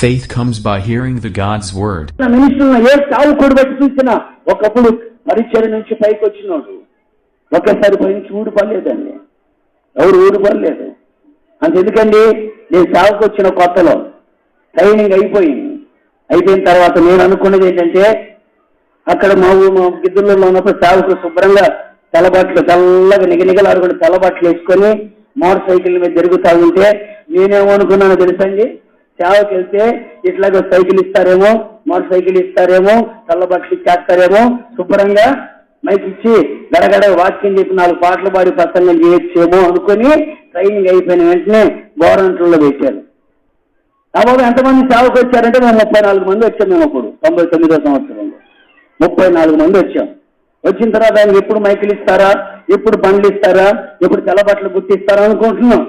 Faith comes by hearing the God's word. ఒకప్పుడు పరిచయం నుంచి పైకి వచ్చినోడు. ఒకేసారి పై నుంచి ఊడిపడలేదండి. ఎవరు ఊడిపడలేదు. అంత ఎందుకండి? నేను సావుకు వచ్చిన కొత్తలో ట్రైనింగ్ అయిపోయింది. అయిపోయిన తర్వాత నేను అనుకున్నది ఏంటంటే అక్కడ మా ఊరు మా గిద్దరులో ఉన్నప్పుడు సావుకు శుభ్రంగా తెల్లబట్టలు తెల్లగా నిగనిగలాడుకుని తెల్లబట్టలు వేసుకొని మోటార్ సైకిల్ మీద తిరుగుతా ఉంటే నేనేమనుకున్నానో తెలుసండి సేవకి వెళ్తే ఇట్లాగ సైకిల్ ఇస్తారేమో మోటార్ సైకిల్ ఇస్తారేమో తెల్లబట్టలు ఇచ్చేస్తారేమో శుభ్రంగా మైక్ ఇచ్చి గడగడ వాక్యం చెప్పి నాలుగు పాటలు పాడి ప్రసంగం చేయొచ్చేమో అనుకుని ట్రైనింగ్ అయిపోయిన వెంటనే గవర్నమెంట్లో పెట్టారు. కాబట్టి ఎంతమంది సేవకు వచ్చారంటే మేము ముప్పై నాలుగు మంది వచ్చాం మేము అప్పుడు తొంభై తొమ్మిదో సంవత్సరంలో. ముప్పై నాలుగు మంది వచ్చాం. వచ్చిన తర్వాత ఆయన ఎప్పుడు మైకులు ఇస్తారా ఎప్పుడు బండ్లు ఇస్తారా ఎప్పుడు తెల్లబట్టలు గుర్తిస్తారా అనుకుంటున్నాం.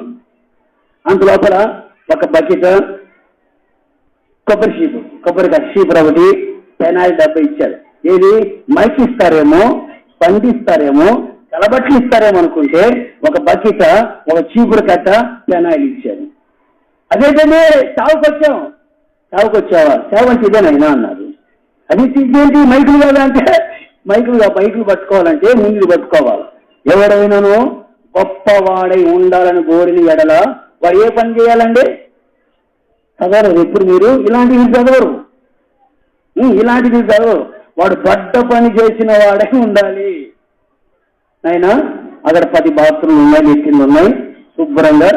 అంత లోపల ఒక బకెట్ కొబ్బరి షీపు కొబ్బరికాయ షీపు ఒకటి. పెనాయిల్ డబ్బా ఇచ్చారు. ఏది? మైక్ ఇస్తారేమో బండి ఇస్తారేమో ఇస్తారేమో అనుకుంటే ఒక బకెట్ ఒక చీపురు కట్ట పెనాయిల్ ఇచ్చారు. అదేంటండి చావుకు వచ్చాం చావుకు వచ్చావా చావు అంటే ఇదేనైనా అన్నారు. అది ఇదేంటి? మైకులు కదా అంటే మైకులు మైకులు పట్టుకోవాలంటే ముందు పట్టుకోవాలి. ఎవరైనాను గొప్పవాడై ఉండాలని కోరిన ఎడల వాడు ఏ పని చేయాలండి? చదవరు ఎప్పుడు మీరు ఇలాంటివి చదవరు. ఇలాంటివి చదవరు. వాడు పడ్డ పని చేసిన వాడే ఉండాలి. అయినా అక్కడ పది బాత్రూమ్లు ఉన్నాయి లెట్టిన్లు ఉన్నాయి. శుభ్రంగా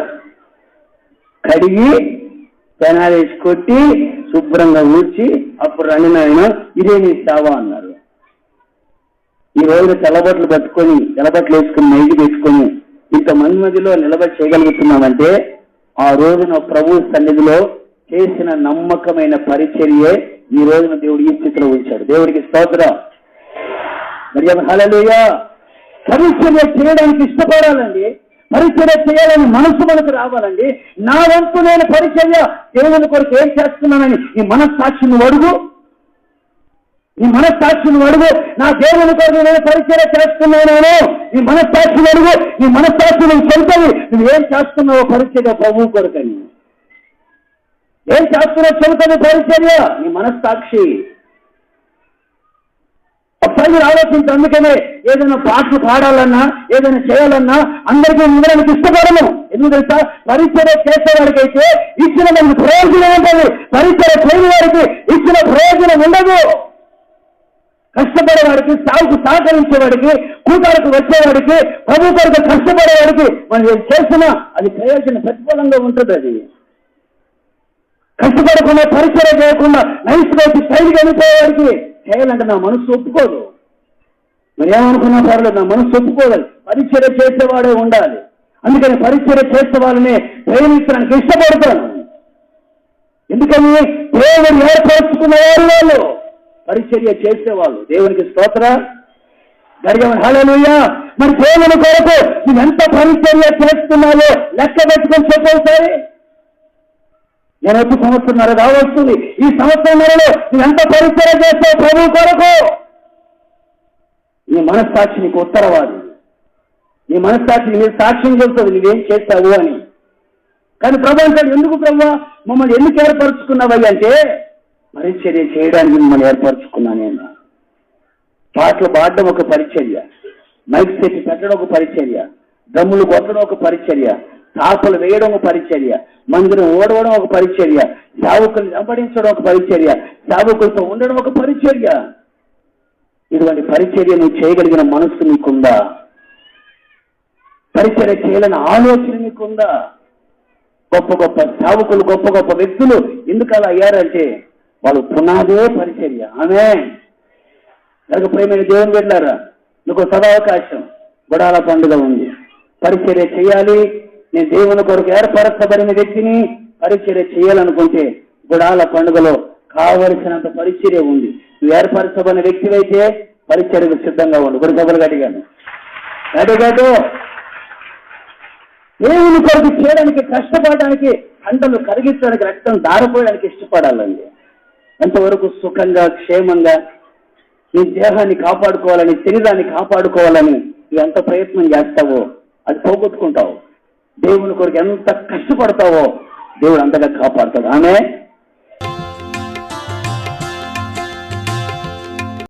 కడిగి పెనాలు వేసి కొట్టి శుభ్రంగా ఊడ్చి అప్పుడు రండి నాయన ఇదే నీ సేవ అన్నారు. ఈ రోజు తెల్లబట్లు పట్టుకొని తెల్లబట్లు వేసుకుని నైట్ తెచ్చుకొని ఇంతమంది మధ్యలో నిలబడి చేయగలుగుతున్నామంటే ఆ రోజున ప్రభు సన్నిధిలో చేసిన నమ్మకమైన పరిచర్యే ఈ రోజున దేవుడు ఈ స్థితిలో ఉంచాడు. దేవుడికి స్తోత్రం. మరి హలలుయా పరిచర్య చేయడానికి ఇష్టపడాలండి. పరిచర్య చేయాలని మనసు మనకు రావాలండి. నా వంతు నేను పరిచర్య దేవుని కొరకు ఏం చేస్తున్నానని ఈ మనస్సాక్షిని అడుగు. ఈ మనస్సాక్షిని అడుగు. నా దేవుని కొరకు నేను పరిచర్య చేస్తున్నాను ఈ మనస్సాక్షిని అడుగు. ఈ మనస్సాక్షి నువ్వు చెబుతావు. నువ్వు ఏం చేస్తున్నావో పరిచర్య ప్రభువు కొరకని. ఏం చేస్తున్నావు చెబుతుంది పరిచర్య? నీ మనస్సాక్షి. ఒకసారి మీరు ఆలోచించి అందుకనే ఏదైనా పాటలు పాడాలన్నా ఏదైనా చేయాలన్నా అందరికీ ఉండడానికి ఇష్టపడము ఎందుకు తెలుసా? పరిచయ చేసేవాడికి ఇచ్చిన మనకి ప్రయోజనం ఉంటుంది పరిచయ చేయని వారికి ఇచ్చిన ప్రయోజనం ఉండదు. కష్టపడేవాడికి సాగుకు సహకరించేవాడికి కూటాలకు వచ్చేవాడికి ప్రభు కొరకు కష్టపడేవాడికి మనం ఏం చేసినా అది ప్రయోజన ప్రతిఫలంగా ఉంటుంది అది. కష్టపడకుండా పరిచయం చేయకుండా నైస్ వైపు స్టైల్గా వెళ్ళిపోయేవాడికి చేయాలంటే నా మనసు ఒప్పుకోదు. మరి ఏమనుకున్నా పర్లేదు నా మనసు ఒప్పుకోదు. పరిచయం చేసేవాడే ఉండాలి. అందుకని పరిచయం చేసే వాళ్ళని ప్రేమించడానికి ఇష్టపడతాను. ఎందుకని? దేవుడు ఏర్పరచుకున్న వారు వాళ్ళు. పరిచర్య చేసేవాళ్ళు. దేవునికి స్తోత్ర. గడిగమని హల్లెలూయా. మరి దేవుని కొరకు నువ్వెంత పరిచర్య చేస్తున్నావో లెక్క పెట్టుకొని చెప్పేసారి నేను వచ్చి సంవత్సరంన్నర రావస్తుంది. ఈ సంవత్సరంన్నరలో నువ్వు ఎంత పరిచయం చేస్తావు ప్రభు కొరకు? నీ మనస్సాక్షి నీకు ఉత్తరవాది. నీ మనస్సాక్షి నీ సాక్ష్యం చెబుతుంది నువ్వేం చేస్తావు అని. కానీ ప్రభు అంటాడు ఎందుకు ప్రభు? మమ్మల్ని ఎందుకు ఏర్పరచుకున్నావయ్య? అంటే పరిచర్య చేయడానికి మిమ్మల్ని ఏర్పరచుకున్నా నేను. పాటలు పాడడం ఒక పరిచర్య. మైక్ సెట్ పెట్టడం ఒక పరిచర్య. దమ్ములు కొట్టడం ఒక పరిచర్య. తాపలు వేయడం ఒక పరిచర్య మందిరం ఓడవడం ఒక పరిచర్య సేవకులు వెంబడించడం ఒక పరిచర్య సేవకులతో ఉండడం ఒక పరిచర్య. ఇటువంటి పరిచర్య నువ్వు చేయగలిగిన మనస్సు నీకుందా? పరిచర్య చేయాలని ఆలోచన నీకుందా? గొప్ప గొప్ప సేవకులు గొప్ప గొప్ప వ్యక్తులు ఎందుకు అలా అయ్యారంటే వాళ్ళు పునాదే పరిచర్య. ఆమె కనుక ప్రేమైన దేవుని వెళ్ళారా నీకు సదావకాశం గుడాల పండుగ ఉంది. పరిచర్య చేయాలి నేను దేవుని కొరకు ఏర్పరచబడిన వ్యక్తిని పరిచర్య చేయాలనుకుంటే గుడాల పండుగలో కావలసినంత పరిచర్య ఉంది. నువ్వు ఏర్పరచబడిన వ్యక్తివైతే పరిచర్యకు సిద్ధంగా ఉండు. గుడి సభలు అడిగాను అడిగాడు దేవుని కొరకు చేయడానికి కష్టపడడానికి పంటలు కరిగించడానికి రక్తం దారిపోయడానికి ఇష్టపడాలండి. ఎంతవరకు సుఖంగా క్షేమంగా నీ దేహాన్ని కాపాడుకోవాలని శరీరాన్ని కాపాడుకోవాలని నువ్వు ఎంత ప్రయత్నం చేస్తావో అది పోగొట్టుకుంటావు. దేవుని కొరకు ఎంత కష్టపడతావో దేవుడు అంతగా కాపాడుతాడు. ఆమె